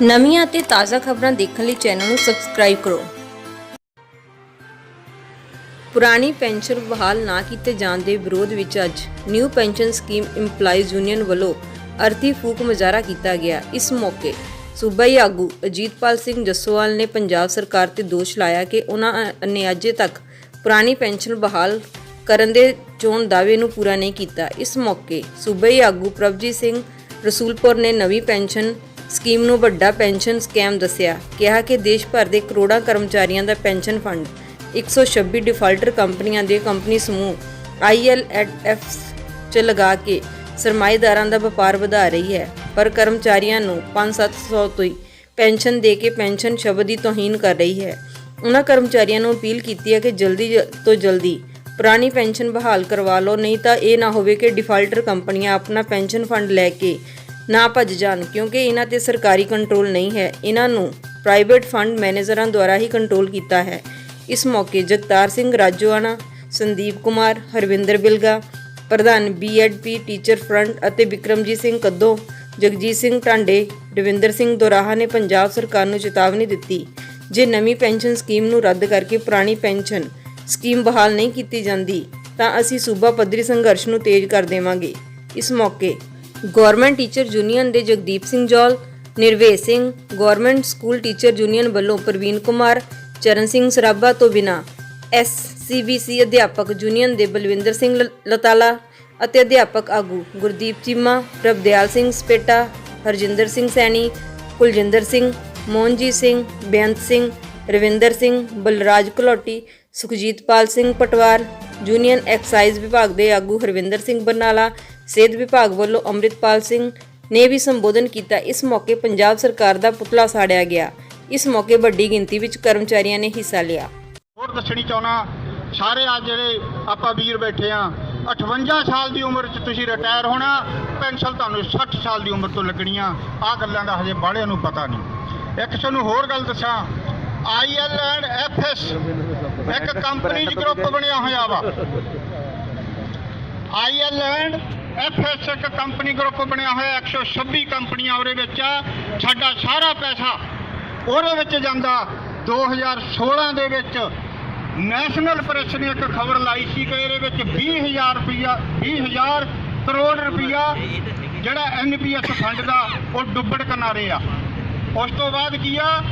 ਨਵੀਆਂ ਅਤੇ ਤਾਜ਼ਾ ਖਬਰਾਂ ਦੇਖਣ ਲਈ ਚੈਨਲ ਨੂੰ ਸਬਸਕ੍ਰਾਈਬ ਕਰੋ। ਪੁਰਾਣੀ ਪੈਨਸ਼ਨ ਬਹਾਲ ਨਾ ਕੀਤੇ ਜਾਣ ਦੇ ਵਿਰੋਧ ਵਿੱਚ ਅੱਜ new pension scheme EMPLOYEES union ਵੱਲੋਂ ਅਰਥੀ ਫੂਕ ਮੁਜ਼ਾਹਰਾ ਕੀਤਾ ਗਿਆ। ਇਸ ਮੌਕੇ ਸੂਬਾਈ ਆਗੂ ਅਜੀਤਪਾਲ ਸਿੰਘ ਜੱਸੋਵਾਲ ਨੇ ਪੰਜਾਬ ਸਰਕਾਰ ਤੇ ਦੋਸ਼ ਲਾਇਆ ਕਿ ਉਹਨਾਂ ਨੇ ਅਜੇ ਤੱਕ ਪੁਰਾਣੀ ਪੈਨਸ਼ਨ ਬਹਾਲ ਕਰਨ ਦੇ ਚੋਣ ਦਾਅਵੇ ਨੂੰ ਪੂਰਾ ਨਹੀਂ ਕੀਤਾ। ਇਸ ਮੌਕੇ ਸੂਬਾਈ ਆਗੂ ਪ੍ਰਭਜੀਤ ਸਿੰਘ ਰਸੂਲਪੁਰ ਨੇ ਨਵੀਂ ਪੈਨਸ਼ਨ ਸਕੀਮ ਨੂੰ ਵੱਡਾ ਪੈਨਸ਼ਨ ਸਕੈਮ ਦੱਸਿਆ, ਕਿਹਾ ਕਿ ਦੇਸ਼ ਭਰ ਦੇ ਕਰੋੜਾਂ ਕਰਮਚਾਰੀਆਂ ਦਾ ਪੈਨਸ਼ਨ ਫੰਡ 126 ਡਿਫਾਲਟਰ ਕੰਪਨੀਆਂ ਦੇ ਕੰਪਨੀ ਸਮੂਹ ILF ਚ ਲਗਾ ਕੇ ਸਰਮਾਏਦਾਰਾਂ ਦਾ ਵਪਾਰ ਵਧਾ ਰਹੀ ਹੈ, ਪਰ ਕਰਮਚਾਰੀਆਂ ਨੂੰ 5-700 ਤੋਂ ਹੀ ਪੈਨਸ਼ਨ ਦੇ ਕੇ ਪੈਨਸ਼ਨ ਸ਼ਬਦ ਦੀ ਤੋਹੀਨ ਕਰ ਰਹੀ ਹੈ। ਉਹਨਾਂ ਕਰਮਚਾਰੀਆਂ ਨੂੰ ਅਪੀਲ ਕੀਤੀ ਹੈ ਕਿ ਜਲਦੀ ਜ- ਤੋਂ ਜਲਦੀ ਪੁਰਾਣੀ ਪੈਨਸ਼ਨ ਬਹਾਲ ਕਰਵਾ ਲਓ, ਨਹੀਂ ਤਾਂ ਇਹ ਨਾ ਹੋਵੇ ਕਿ ਡਿਫਾਲਟਰ ਕੰਪਨੀਆਂ ਆਪਣਾ ਪੈਨਸ਼ਨ ਫੰਡ ਲੈ ਕੇ ਨਾ ਭੱਜ ਜਾਣ, ਕਿਉਂਕਿ ਇਹਨਾਂ ਤੇ ਸਰਕਾਰੀ ਕੰਟਰੋਲ ਨਹੀਂ ਹੈ। ਇਹਨਾਂ ਨੂੰ ਪ੍ਰਾਈਵੇਟ ਫੰਡ ਮੈਨੇਜਰਾਂ ਦੁਆਰਾ ਹੀ ਕੰਟਰੋਲ ਕੀਤਾ ਹੈ। ਇਸ ਮੌਕੇ ਜਗਤਾਰ ਸਿੰਘ ਰਾਜੋਆਣਾ, ਸੰਦੀਪ ਕੁਮਾਰ, ਹਰਵਿੰਦਰ ਬਿਲਗਾ, ਪ੍ਰਧਾਨ ਬੀਐਡਪੀ ਟੀਚਰ ਫਰੰਟ ਅਤੇ ਵਿਕਰਮਜੀਤ ਸਿੰਘ ਕੱਦੋ, ਜਗਜੀਤ ਸਿੰਘ ਟਾਂਡੇ ਰਵਿੰਦਰ ਸਿੰਘ ਦੋਰਾਹਾ ਨੇ ਪੰਜਾਬ ਸਰਕਾਰ ਨੂੰ ਚੇਤਾਵਨੀ ਦਿੱਤੀ ਜੇ ਨਵੀਂ ਪੈਨਸ਼ਨ ਸਕੀਮ ਨੂੰ ਰੱਦ ਕਰਕੇ ਪੁਰਾਣੀ ਪੈਨਸ਼ਨ ਸਕੀਮ ਬਹਾਲ ਨਹੀਂ ਕੀਤੀ ਜਾਂਦੀ ਤਾਂ ਅਸੀਂ ਸੂਬਾ ਪੱਧਰੀ ਸੰਘਰਸ਼ ਨੂੰ ਤੇਜ਼ ਕਰ ਦੇਵਾਂਗੇ। ਇਸ ਮੌਕੇ ਗਵਰਨਮੈਂਟ ਟੀਚਰ ਯੂਨੀਅਨ ਦੇ Jagdeep Singh Jaul, Nirvesh Singh, government school teacher union ਵੱਲੋਂ ਪ੍ਰਵੀਨ ਕੁਮਾਰ, ਚਰਨ ਸਿੰਘ ਸਰਾਭਾ ਤੋਂ ਬਿਨਾ ਐਸਸੀਬੀਸੀ ਅਧਿਆਪਕ ਯੂਨੀਅਨ ਦੇ ਬਲਵਿੰਦਰ ਸਿੰਘ ਲ- ਲਤਾਲਾ ਅਤੇ ਅਧਿਆਪਕ ਆਗੂ ਗੁਰਦੀਪ ਚੀਮਾ, ਪ੍ਰਭਦਿਆਲ ਸਿੰਘ ਸਪੇਟਾ, ਹਰਜਿੰਦਰ ਸਿੰਘ ਸੈਣੀ, ਕੁਲਜਿੰਦਰ ਸਿੰਘ, ਮੋਹਨਜੀਤ ਸਿੰਘ, ਬੇਅੰਤ ਸਿੰਘ, ਰਵਿੰਦਰ ਸਿੰਘ, ਬਲਰਾਜ ਘਲੋਟੀ ਸੁਖਜੀਤਪਾਲ ਸਿੰਘ ਪਟਵਾਰ, ਯੂਨੀਅਨ ਐਕਸਾਈਜ਼ ਵਿਭਾਗ ਦੇ ਆਗੂ ਹਰਵਿੰਦਰ ਸਿੰਘ ਬਰਨਾਲਾ, ਸਿਹਤ ਵਿਭਾਗ ਵੱਲੋਂ ਅੰਮ੍ਰਿਤਪਾਲ ਸਿੰਘ ਨੇ ਵੀ ਸੰਬੋਧਨ ਕੀਤਾ। ਇਸ ਮੌਕੇ ਪੰਜਾਬ ਸਰਕਾਰ ਦਾ ਪੁਤਲਾ ਸਾੜਿਆ ਗਿਆ। ਇਸ ਮੌਕੇ ਵੱਡੀ ਗਿਣਤੀ ਵਿੱਚ ਕਰਮਚਾਰੀਆਂ ਨੇ ਹਿੱਸਾ ਲਿਆ। ਹੋਰ ਦੱਸਣੀ ਚਾਹਣਾ ਸਾਰੇ ਅੱਜ ਜਿਹੜੇ ਆਪਾਂ ਵੀਰ ਬੈਠੇ ਆ 58 ਸਾਲ ਦੀ ਉਮਰ 'ਚ ਤੁਸੀਂ ਰਿਟਾਇਰ ਹੋਣਾ ਪੈਨਸ਼ਨ ਤੁਹਾਨੂੰ 60 ਸਾਲ ਦੀ ਉਮਰ ਤੋਂ ਲੱਗਣੀਆਂ। ਆ ਗੱਲਾਂ ਦਾ ਹਜੇ ਬਾਹਲਿਆਂ ਨੂੰ ਪਤਾ ਨਹੀਂ। ਇੱਕ ਤੁਹਾਨੂੰ ਹੋਰ ਗੱਲ ਦੱਸਾਂ ਆਈਐਲ ਐਂਡ ਐਫਐਸ ਇੱਕ ਕੰਪਨੀ ਚ ਗਰੁੱਪ ਬਣਿਆ ਹੋਇਆ ਵਾ। ਆਈਐਲ ਐਂਡ ਐਫਐਸ ਇੱਕ ਕੰਪਨੀ ਗਰੁੱਪ ਬਣਿਆ ਹੋਇਆ 126 ਕੰਪਨੀਆਂ ਉਹਦੇ ਵਿੱਚ ਆ। ਸਾਡਾ ਸਾਰਾ ਪੈਸਾ ਉਹਦੇ ਵਿੱਚ ਜਾਂਦਾ। 2016 ਦੇ ਵਿੱਚ ਨੈਸ਼ਨਲ ਪ੍ਰੈਸ ਨੇ ਇੱਕ ਖਬਰ ਲਾਈ ਸੀ ਕਿ ਇਹਦੇ ਵਿੱਚ 20000 ਰੁਪਇਆ 20000 ਕਰੋੜ ਰੁਪਇਆ ਜਿਹੜਾ ਐਨਪੀਐਸ ਫੰਡ ਦਾ ਉਹ ਡੁੱਬੜ ਕਿਨਾਰੇ ਆ। ਉਸ ਤੋਂ ਬਾਅਦ ਕੀ ਆ?